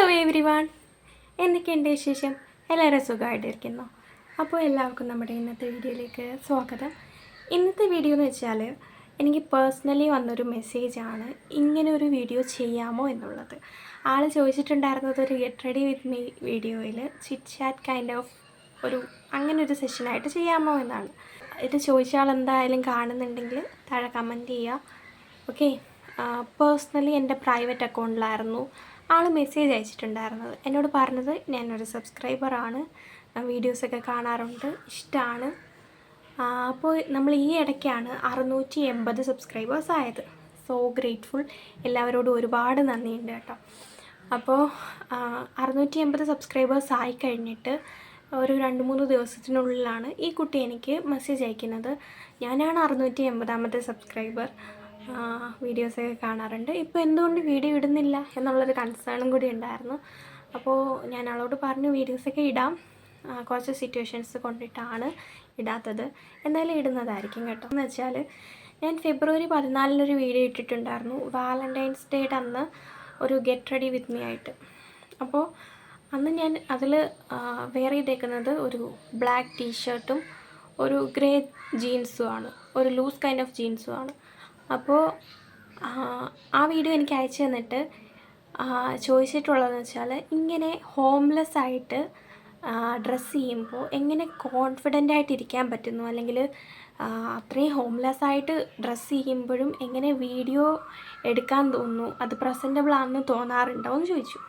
Hello every one എന്തൊക്കെയുണ്ട് വിശേഷം? എല്ലാവരും സുഖമായിട്ടിരിക്കുന്നു. അപ്പോൾ എല്ലാവർക്കും നമ്മുടെ ഇന്നത്തെ വീഡിയോയിലേക്ക് സ്വാഗതം. ഇന്നത്തെ വീഡിയോ എന്ന് വെച്ചാൽ എനിക്ക് പേഴ്സണലി വന്നൊരു മെസ്സേജാണ് ഇങ്ങനെ ഒരു വീഡിയോ ചെയ്യാമോ എന്നുള്ളത്. ആൾ ചോദിച്ചിട്ടുണ്ടായിരുന്നത് ഒരു ഗെറ്റ് റെഡി വിത്ത് മീ വീഡിയോയിൽ ചിറ്റ് ചാറ്റ് കൈൻഡ് ഓഫ് ഒരു അങ്ങനെ ഒരു സെഷനായിട്ട് ചെയ്യാമോ എന്നാണ്. ഇത് ചോദിച്ച ആൾ എന്തായാലും കാണുന്നുണ്ടെങ്കിൽ താഴെ കമന്റ് ചെയ്യുക ഓക്കെ പേഴ്സണലി എന്റെ പ്രൈവറ്റ് അക്കൗണ്ടിലായിരുന്നു ആൾ മെസ്സേജ് അയച്ചിട്ടുണ്ടായിരുന്നത്. എന്നോട് പറഞ്ഞത് ഞാനൊരു സബ്സ്ക്രൈബറാണ് വീഡിയോസൊക്കെ കാണാറുണ്ട്. ഇഷ്ടമാണ് അപ്പോൾ നമ്മൾ ഈ ഇടയ്ക്കാണ് അറുന്നൂറ്റി എൺപത് സബ്സ്ക്രൈബേഴ്സ് ആയത്. സോ ഗ്രേറ്റ്ഫുൾ എല്ലാവരോടും ഒരുപാട് നന്ദിയുണ്ട് കേട്ടോ. അപ്പോൾ അറുന്നൂറ്റി എൺപത് സബ്സ്ക്രൈബേഴ്സ് ആയി കഴിഞ്ഞിട്ട് ഒരു രണ്ട് മൂന്ന് ദിവസത്തിനുള്ളിലാണ് ഈ കുട്ടി എനിക്ക് മെസ്സേജ് അയക്കുന്നത്. ഞാനാണ് അറുന്നൂറ്റി എൺപതാമത്തെ സബ്സ്ക്രൈബർ വീഡിയോസൊക്കെ കാണാറുണ്ട്. ഇപ്പോൾ എന്തുകൊണ്ട് വീഡിയോ ഇടുന്നില്ല എന്നുള്ളൊരു കൺസേണും കൂടി ഉണ്ടായിരുന്നു. അപ്പോൾ ഞാൻ അവളോട് പറഞ്ഞു വീഡിയോസൊക്കെ ഇടാം. കുറച്ച് സിറ്റുവേഷൻസ് കൊണ്ടിട്ടാണ് ഇടാത്തത്. എന്തായാലും ഇടുന്നതായിരിക്കും കേട്ടോ. എന്ന് വെച്ചാൽ ഞാൻ ഫെബ്രുവരി പതിനാലിനൊരു വീഡിയോ ഇട്ടിട്ടുണ്ടായിരുന്നു. വാലന്റൈൻസ് ഡേയുടെ അന്ന് ഒരു ഗെറ്റ് റെഡി വിത്ത് മീ ആയിട്ട്. അപ്പോൾ അന്ന് ഞാൻ അതിൽ വെയർ ചെയ്തേക്കുന്നത് ഒരു ബ്ലാക്ക് ടീഷർട്ടും ഒരു ഗ്രേ ജീൻസും ആണ്. ഒരു ലൂസ് കൈൻഡ് ഓഫ് ജീൻസും ആണ്. അപ്പോൾ ആ വീഡിയോ എനിക്ക് അയച്ചു തന്നിട്ട് ചോദിച്ചിട്ടുള്ളതെന്ന് വെച്ചാൽ ഇങ്ങനെ ഹോംലെസ് ആയിട്ട് ഡ്രസ്സ് ചെയ്യുമ്പോൾ എങ്ങനെ കോൺഫിഡന്റ് ആയിട്ട് ഇരിക്കാൻ പറ്റുന്നു? അല്ലെങ്കിൽ അത്രയും ഹോംലെസ് ആയിട്ട് ഡ്രസ്സ് ചെയ്യുമ്പോഴും എങ്ങനെ വീഡിയോ എടുക്കാൻ തോന്നുന്നു? അത് പ്രസന്റബിൾ ആണെന്ന് തോന്നാറുണ്ടോ എന്ന് ചോദിച്ചു.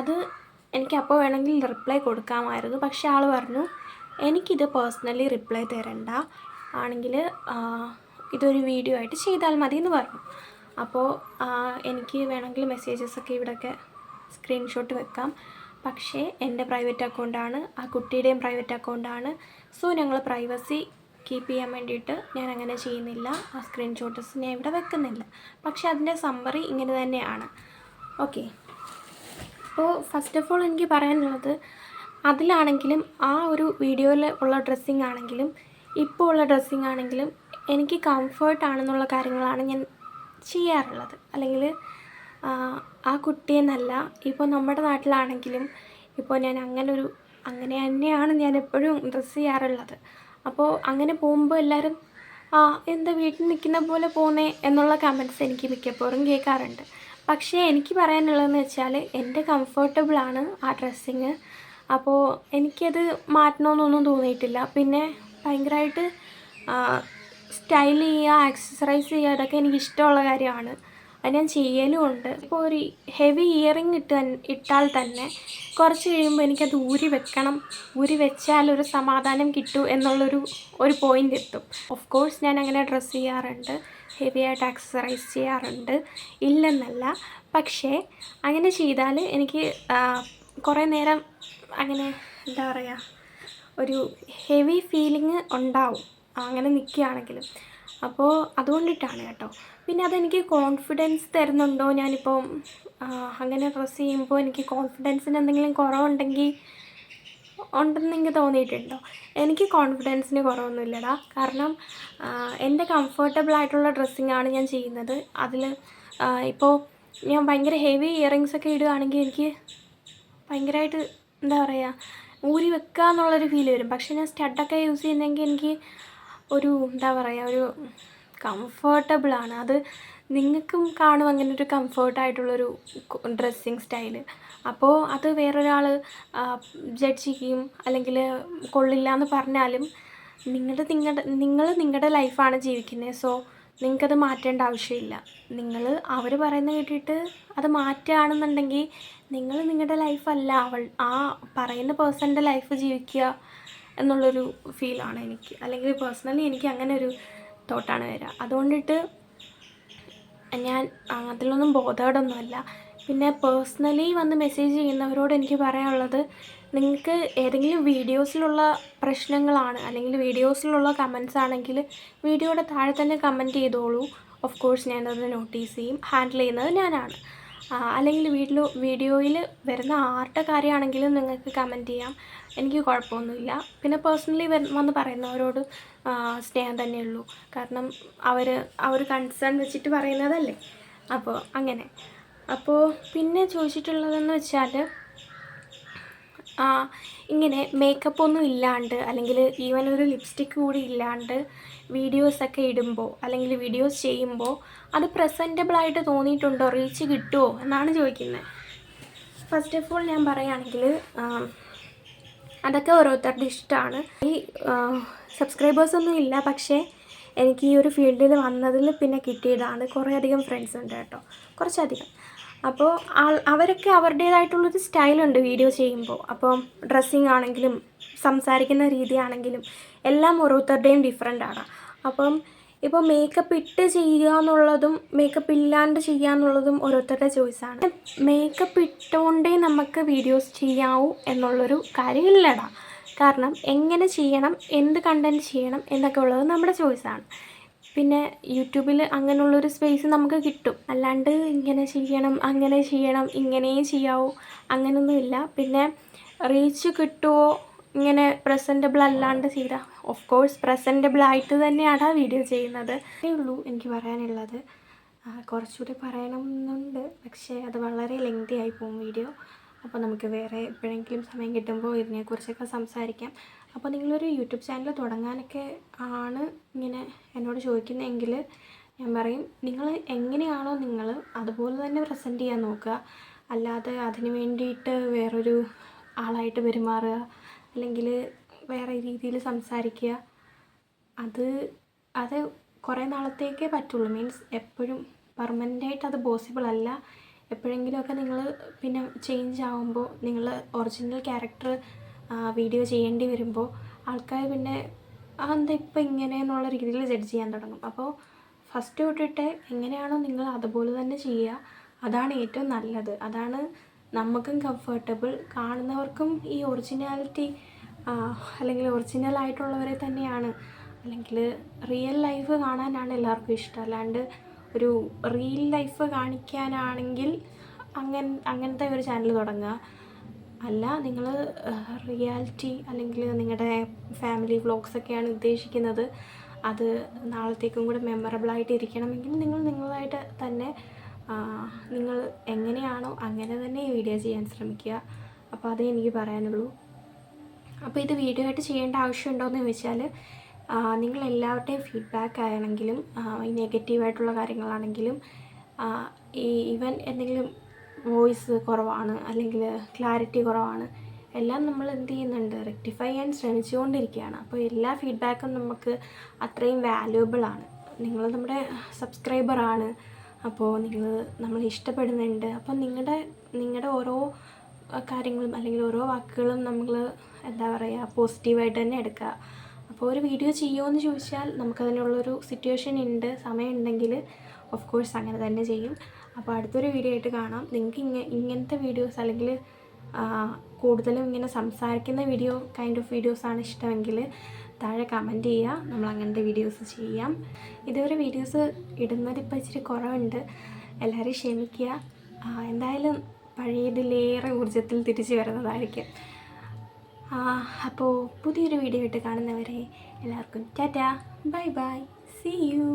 അത് എനിക്ക് അപ്പോൾ വേണമെങ്കിൽ റിപ്ലൈ കൊടുക്കാമായിരുന്നു. പക്ഷേ ആൾ പറഞ്ഞു എനിക്കിത് പേഴ്സണലി റിപ്ലൈ തരണ്ട. ആണെങ്കിൽ ഇതൊരു വീഡിയോ ആയിട്ട് ചെയ്താൽ മതി എന്ന് പറഞ്ഞു അപ്പോൾ എനിക്ക് വേണമെങ്കിൽ മെസ്സേജസ് ഒക്കെ ഇവിടെയൊക്കെ സ്ക്രീൻഷോട്ട് വെക്കാം. പക്ഷേ എന്റെ പ്രൈവറ്റ് അക്കൗണ്ടാണ് ആ കുട്ടിയുടെയും പ്രൈവറ്റ് അക്കൗണ്ടാണ് സോ ഞങ്ങൾ പ്രൈവസി കീപ്പ് ചെയ്യാൻ വേണ്ടിയിട്ട് ഞാൻ അങ്ങനെ ചെയ്യുന്നില്ല. ആ സ്ക്രീൻഷോട്ട്സ് ഞാൻ ഇവിടെ വെക്കുന്നില്ല. പക്ഷേ അതിന്റെ സമ്മറി ഇങ്ങനെ തന്നെയാണ്. ഓക്കെ അപ്പോൾ ഫസ്റ്റ് ഓഫ് ഓൾ എനിക്ക് പറയാനുള്ളത് അതിലാണെങ്കിലും ആ ഒരു വീഡിയോയിൽ ഉള്ള ഡ്രസ്സിങ് ആണെങ്കിലും ഇപ്പോൾ ഉള്ള ഡ്രസ്സിങ് ആണെങ്കിലും എനിക്ക് കംഫേർട്ട് ആണെന്നുള്ള കാര്യങ്ങളാണ് ഞാൻ ചെയ്യാറുള്ളത്. അല്ലെങ്കിൽ ആ കുട്ടിയെന്നല്ല ഇപ്പോൾ നമ്മുടെ നാട്ടിലാണെങ്കിലും ഇപ്പോൾ ഞാൻ അങ്ങനൊരു അങ്ങനെ തന്നെയാണ് ഞാൻ എപ്പോഴും ഡ്രസ്സ് ചെയ്യാറുള്ളത്. അപ്പോൾ അങ്ങനെ പോകുമ്പോൾ എല്ലാവരും ആ എന്താ വീട്ടിൽ നിൽക്കുന്ന പോലെ പോന്നേ എന്നുള്ള കമന്റ്സ് എനിക്ക് മിക്കപ്പോഴും കേൾക്കാറുണ്ട്. പക്ഷേ എനിക്ക് പറയാനുള്ളതെന്ന് വെച്ചാൽ എന്റെ കംഫർട്ടബിളാണ് ആ ഡ്രസ്സിങ് അപ്പോൾ എനിക്കത് മാറ്റണമെന്നൊന്നും തോന്നിയിട്ടില്ല. പിന്നെ ഭയങ്കരമായിട്ട് സ്റ്റൈൽ ചെയ്യുക ആക്സസറൈസ് ചെയ്യുക അതൊക്കെ എനിക്ക് ഇഷ്ടമുള്ള കാര്യമാണ്. അത് ഞാൻ ചെയ്യലും ഉണ്ട്. ഇപ്പോൾ ഒരു ഹെവി ഇയറിങ് ഇട്ട് ഇട്ടാൽ തന്നെ കുറച്ച് കഴിയുമ്പോൾ എനിക്കത് ഊരി വെക്കണം. ഊരി വെച്ചാൽ ഒരു സമാധാനം കിട്ടൂ എന്നുള്ളൊരു ഒരു പോയിന്റ് എത്തും. ഓഫ് കോഴ്സ് ഞാൻ അങ്ങനെ ഡ്രസ്സ് ചെയ്യാറുണ്ട്. ഹെവി ആയിട്ട് ആക്സസറൈസ് ചെയ്യാറുണ്ട്. ഇല്ലെന്നല്ല. പക്ഷേ അങ്ങനെ ചെയ്താൽ എനിക്ക് കുറേ നേരം അങ്ങനെ എന്താ പറയുക ഒരു ഹെവി ഫീലിംഗ് ഉണ്ടാവും. അങ്ങനെ നിൽക്കുകയാണെങ്കിലും അപ്പോൾ അതുകൊണ്ടിട്ടാണ് കേട്ടോ. പിന്നെ അതെനിക്ക് കോൺഫിഡൻസ് തരുന്നുണ്ടോ? ഞാനിപ്പോൾ അങ്ങനെ ഡ്രസ്സ് ചെയ്യുമ്പോൾ എനിക്ക് കോൺഫിഡൻസിന് എന്തെങ്കിലും കുറവുണ്ടെങ്കിൽ ഉണ്ടെന്ന് എനിക്ക് തോന്നിയിട്ടുണ്ടോ? എനിക്ക് കോൺഫിഡൻസിന് കുറവൊന്നുമില്ലടാ. കാരണം എന്റെ കംഫർട്ടബിൾ ആയിട്ടുള്ള ഡ്രസ്സിങ് ആണ് ഞാൻ ചെയ്യുന്നത്. അതിൽ ഇപ്പോൾ ഞാൻ ഭയങ്കര ഹെവി ഇയറിങ്സ് ഒക്കെ ഇടുകയാണെങ്കിൽ എനിക്ക് ഭയങ്കരമായിട്ട് എന്താ പറയുക ഊരി വെക്കുക എന്നുള്ളൊരു ഫീൽ വരും. പക്ഷേ ഞാൻ സ്റ്റഡൊക്കെ യൂസ് ചെയ്യുന്നെങ്കിൽ എനിക്ക് ഒരു എന്താ പറയുക ഒരു കംഫർട്ടബിളാണ് അത് നിങ്ങൾക്കും കാണും അങ്ങനെ ഒരു കംഫർട്ടായിട്ടുള്ളൊരു ഡ്രസ്സിങ് സ്റ്റൈൽ അപ്പോൾ അത് വേറൊരാൾ ജഡ്ജ് ചെയ്യും. അല്ലെങ്കിൽ കൊള്ളില്ല എന്ന് പറഞ്ഞാലും നിങ്ങളുടെ നിങ്ങളുടെ നിങ്ങൾ നിങ്ങളുടെ ലൈഫാണ് ജീവിക്കുന്നത് സോ നിങ്ങൾക്കത് മാറ്റേണ്ട ആവശ്യമില്ല. നിങ്ങൾ അവർ പറയുന്ന കേട്ടിട്ട് അത് മാറ്റുകയാണെന്നുണ്ടെങ്കിൽ നിങ്ങൾ നിങ്ങളുടെ ലൈഫല്ല അവൾ ആ പറയുന്ന പേഴ്സണിന്റെ ലൈഫ് ജീവിക്കുക. എന്നുള്ളൊരു ഫീലാണ് എനിക്ക്. അല്ലെങ്കിൽ പേഴ്സണലി എനിക്ക് അങ്ങനെ ഒരു തോട്ടാണ് വരിക അതുകൊണ്ടിട്ട് ഞാൻ അതിലൊന്നും ബോധേഡൊന്നുമല്ല പിന്നെ പേഴ്സണലി വന്ന് മെസ്സേജ് ചെയ്യുന്നവരോട് എനിക്ക് പറയാനുള്ളത് നിങ്ങൾക്ക് ഏതെങ്കിലും വീഡിയോസിലുള്ള പ്രശ്നങ്ങളാണ് അല്ലെങ്കിൽ വീഡിയോസിലുള്ള കമൻസ് ആണെങ്കിൽ വീഡിയോയുടെ താഴെ തന്നെ കമന്റ് ചെയ്തോളൂ. ഓഫ് കോഴ്സ് ഞാനത് നോട്ടീസ് ചെയ്യും. ഹാൻഡിൽ ചെയ്യുന്നത് ഞാനാണ്. അല്ലെങ്കിൽ വീട്ടിൽ വീഡിയോയിൽ വരുന്ന ആരുടെ കാര്യമാണെങ്കിലും നിങ്ങൾക്ക് കമന്റ് ചെയ്യാം. എനിക്ക് കുഴപ്പമൊന്നുമില്ല. പിന്നെ പേഴ്സണലി വന്ന് പറയുന്നവരോട് സ്നേഹം തന്നെയുള്ളൂ കാരണം അവർ അവർ കൺസേൺ വെച്ചിട്ട് പറയുന്നതല്ലേ? അപ്പോൾ അങ്ങനെ. അപ്പോൾ പിന്നെ ചോദിച്ചിട്ടുള്ളതെന്ന് വെച്ചാൽ ആ, ഇങ്ങനെ മേക്കപ്പ് ഒന്നും ഇല്ലാണ്ട് അല്ലെങ്കിൽ ഈവൻ ഒരു ലിപ്സ്റ്റിക്ക് കൂടി ഇല്ലാണ്ട് വീഡിയോസൊക്കെ ഇടുമ്പോൾ അല്ലെങ്കിൽ വീഡിയോസ് ചെയ്യുമ്പോൾ അത് പ്രസന്റബിളായിട്ട് തോന്നിയിട്ടുണ്ടോ? റീച്ച് കിട്ടുമോ എന്നാണ് ചോദിക്കുന്നത് ഫസ്റ്റ് ഓഫ് ഓൾ ഞാൻ പറയുകയാണെങ്കിൽ അതൊക്കെ ഓരോരുത്തരുടെ ഇഷ്ടമാണ് ഈ സബ്സ്ക്രൈബേഴ്സൊന്നും ഇല്ല പക്ഷേ എനിക്ക് ഈ ഒരു ഫീൽഡിൽ വന്നതിൽ പിന്നെ കിട്ടിയതാണ്. കുറേയധികം ഫ്രണ്ട്സ് ഉണ്ട് കേട്ടോ. കുറച്ചധികം. അപ്പോൾ അവരൊക്കെ അവരുടേതായിട്ടുള്ളൊരു സ്റ്റൈലുണ്ട് വീഡിയോ ചെയ്യുമ്പോൾ. അപ്പം ഡ്രസ്സിങ് ആണെങ്കിലും സംസാരിക്കുന്ന രീതിയാണെങ്കിലും എല്ലാം ഓരോരുത്തരുടെയും ഡിഫറെന്റ് ആണ്. അപ്പം ഇപ്പോൾ മേക്കപ്പ് ഇട്ട് ചെയ്യുക എന്നുള്ളതും മേക്കപ്പ് ഇല്ലാണ്ട് ചെയ്യുക എന്നുള്ളതും ഓരോരുത്തരുടെ ചോയ്സാണ് മേക്കപ്പ് ഇട്ടുകൊണ്ടേ നമുക്ക് വീഡിയോസ് ചെയ്യാവൂ എന്നുള്ളൊരു കാര്യമില്ലടാ. കാരണം എങ്ങനെ ചെയ്യണം എന്ത് കണ്ടന്റ് ചെയ്യണം എന്നൊക്കെ ഉള്ളത് നമ്മുടെ ചോയ്സാണ് പിന്നെ യൂട്യൂബിൽ അങ്ങനെയുള്ളൊരു സ്പേസ് നമുക്ക് കിട്ടും. അല്ലാണ്ട് ഇങ്ങനെ ചെയ്യണം അങ്ങനെ ചെയ്യണം ഇങ്ങനെയും ചെയ്യാവൂ അങ്ങനെയൊന്നുമില്ല പിന്നെ റീച്ച് കിട്ടുമോ ഇങ്ങനെ പ്രസന്റബിൾ അല്ലാണ്ട് ചെയ്ത? ഓഫ് കോഴ്സ് പ്രസന്റബിൾ ആയിട്ട് തന്നെയാണ് ആ വീഡിയോ ചെയ്യുന്നത്. അതേ ഉള്ളൂ എനിക്ക് പറയാനുള്ളത്. കുറച്ചുകൂടി പറയണമെന്നുണ്ട്. പക്ഷേ അത് വളരെ ലെങ്തി ആയി പോകും വീഡിയോ അപ്പോൾ നമുക്ക് വേറെ എപ്പോഴെങ്കിലും സമയം കിട്ടുമ്പോൾ ഇതിനെക്കുറിച്ചൊക്കെ സംസാരിക്കാം. അപ്പോൾ നിങ്ങളൊരു യൂട്യൂബ് ചാനൽ തുടങ്ങാനൊക്കെ ആണ് ഇങ്ങനെ എന്നോട് ചോദിക്കുന്നതെങ്കിൽ ഞാൻ പറയും നിങ്ങൾ എങ്ങനെയാണോ നിങ്ങൾ അതുപോലെ തന്നെ പ്രസന്റ് ചെയ്യാൻ നോക്കുക. അല്ലാതെ അതിന് വേണ്ടിയിട്ട് വേറൊരു ആളായിട്ട് പെരുമാറുക. അല്ലെങ്കിൽ വേറെ രീതിയിൽ സംസാരിക്കുക. അത് അത് കുറേ നാളത്തേക്കേ പറ്റുള്ളൂ. മീൻസ് എപ്പോഴും പെർമനന്റായിട്ട് അത് പോസിബിൾ അല്ല. എപ്പോഴെങ്കിലുമൊക്കെ നിങ്ങൾ പിന്നെ ചേഞ്ച് ആകുമ്പോൾ നിങ്ങൾ ഒറിജിനൽ ക്യാരക്ടർ വീഡിയോ ചെയ്യേണ്ടി വരുമ്പോൾ ആൾക്കാർ പിന്നെ അതെന്താ ഇപ്പം ഇങ്ങനെ എന്നുള്ള രീതിയിൽ ജഡ്ജ് ചെയ്യാൻ തുടങ്ങും. അപ്പോൾ ഫസ്റ്റ് തൊട്ടിട്ട് എങ്ങനെയാണോ നിങ്ങൾ അതുപോലെ തന്നെ ചെയ്യുക അതാണ് ഏറ്റവും നല്ലത്. അതാണ് നമുക്കും കംഫർട്ടബിൾ കാണുന്നവർക്കും ഈ ഒറിജിനാലിറ്റി അല്ലെങ്കിൽ ഒറിജിനൽ ആയിട്ടുള്ളവരെ തന്നെയാണ്. അല്ലെങ്കിൽ റിയൽ ലൈഫ് കാണാനാണ് എല്ലാവർക്കും ഇഷ്ടം. അല്ലാണ്ട് ഒരു റിയൽ ലൈഫ് കാണിക്കാനാണെങ്കിൽ അങ്ങനെ അങ്ങനത്തെ ഒരു ചാനൽ തുടങ്ങുക അല്ല നിങ്ങൾ റിയാലിറ്റി അല്ലെങ്കിൽ നിങ്ങളുടെ ഫാമിലി വ്ളോഗ്സൊക്കെയാണ് ഉദ്ദേശിക്കുന്നത്. അത് നാളത്തേക്കും കൂടെ മെമ്മറബിളായിട്ട് ഇരിക്കണമെങ്കിൽ നിങ്ങൾ നിങ്ങളായിട്ട് തന്നെ നിങ്ങൾ എങ്ങനെയാണോ അങ്ങനെ തന്നെ വീഡിയോ ചെയ്യാൻ ശ്രമിക്കുക. അപ്പോൾ അതേ എനിക്ക് പറയാനുള്ളൂ. അപ്പോൾ ഇത് വീഡിയോ ആയിട്ട് ചെയ്യേണ്ട ആവശ്യമുണ്ടോ എന്ന് ചോദിച്ചാൽ നിങ്ങൾ എല്ലാവരുടെയും ഫീഡ്ബാക്ക് ആണെങ്കിലും ആ, ഈ നെഗറ്റീവായിട്ടുള്ള കാര്യങ്ങളാണെങ്കിലും ഈ ഈവൻ എന്തെങ്കിലും വോയിസ് കുറവാണ് അല്ലെങ്കിൽ ക്ലാരിറ്റി കുറവാണ്. എല്ലാം നമ്മൾ എന്ത് ചെയ്യുന്നുണ്ട്? റെക്ടിഫൈ ചെയ്യാൻ ശ്രമിച്ചുകൊണ്ടിരിക്കുകയാണ്. അപ്പോൾ എല്ലാ ഫീഡ്ബാക്കും നമുക്ക് അത്രയും ആണ്. നിങ്ങൾ നമ്മുടെ സബ്സ്ക്രൈബറാണ് അപ്പോൾ നിങ്ങൾ നമ്മൾ ഇഷ്ടപ്പെടുന്നുണ്ട്. അപ്പോൾ നിങ്ങളുടെ നിങ്ങളുടെ ഓരോ കാര്യങ്ങളും അല്ലെങ്കിൽ ഓരോ വാക്കുകളും നമ്മൾ എന്താ പറയുക പോസിറ്റീവായിട്ട് തന്നെ എടുക്കുക. അപ്പോൾ ഒരു വീഡിയോ ചെയ്യുമോ എന്ന് ചോദിച്ചാൽ നമുക്കതിനുള്ളൊരു സിറ്റുവേഷൻ ഉണ്ട് സമയമുണ്ടെങ്കിൽ ഓഫ് കോഴ്സ് അങ്ങനെ തന്നെ ചെയ്യും. അപ്പോൾ അടുത്തൊരു വീഡിയോ ആയിട്ട് കാണാം. നിങ്ങൾക്ക് ഇങ്ങ ഇങ്ങനത്തെ വീഡിയോസ് അല്ലെങ്കിൽ കൂടുതലും ഇങ്ങനെ സംസാരിക്കുന്ന വീഡിയോ കൈൻഡ് ഓഫ് വീഡിയോസാണ് ഇഷ്ടമെങ്കിൽ താഴെ കമന്റ് ചെയ്യുക. നമ്മൾ അങ്ങനത്തെ വീഡിയോസ് ചെയ്യാം. ഇതുവരെ വീഡിയോസ് ഇടുന്നത് ഇപ്പോൾ ഇച്ചിരി കുറവുണ്ട്. എല്ലാവരും ക്ഷമിക്കുക. എന്തായാലും പഴയതിലേറെ ഊർജത്തിൽ തിരിച്ചു വരുന്നതായിരിക്കും. അപ്പോൾ പുതിയൊരു വീഡിയോ ആയിട്ട് കാണുന്നവരെ എല്ലാവർക്കും Tata. Bye bye see you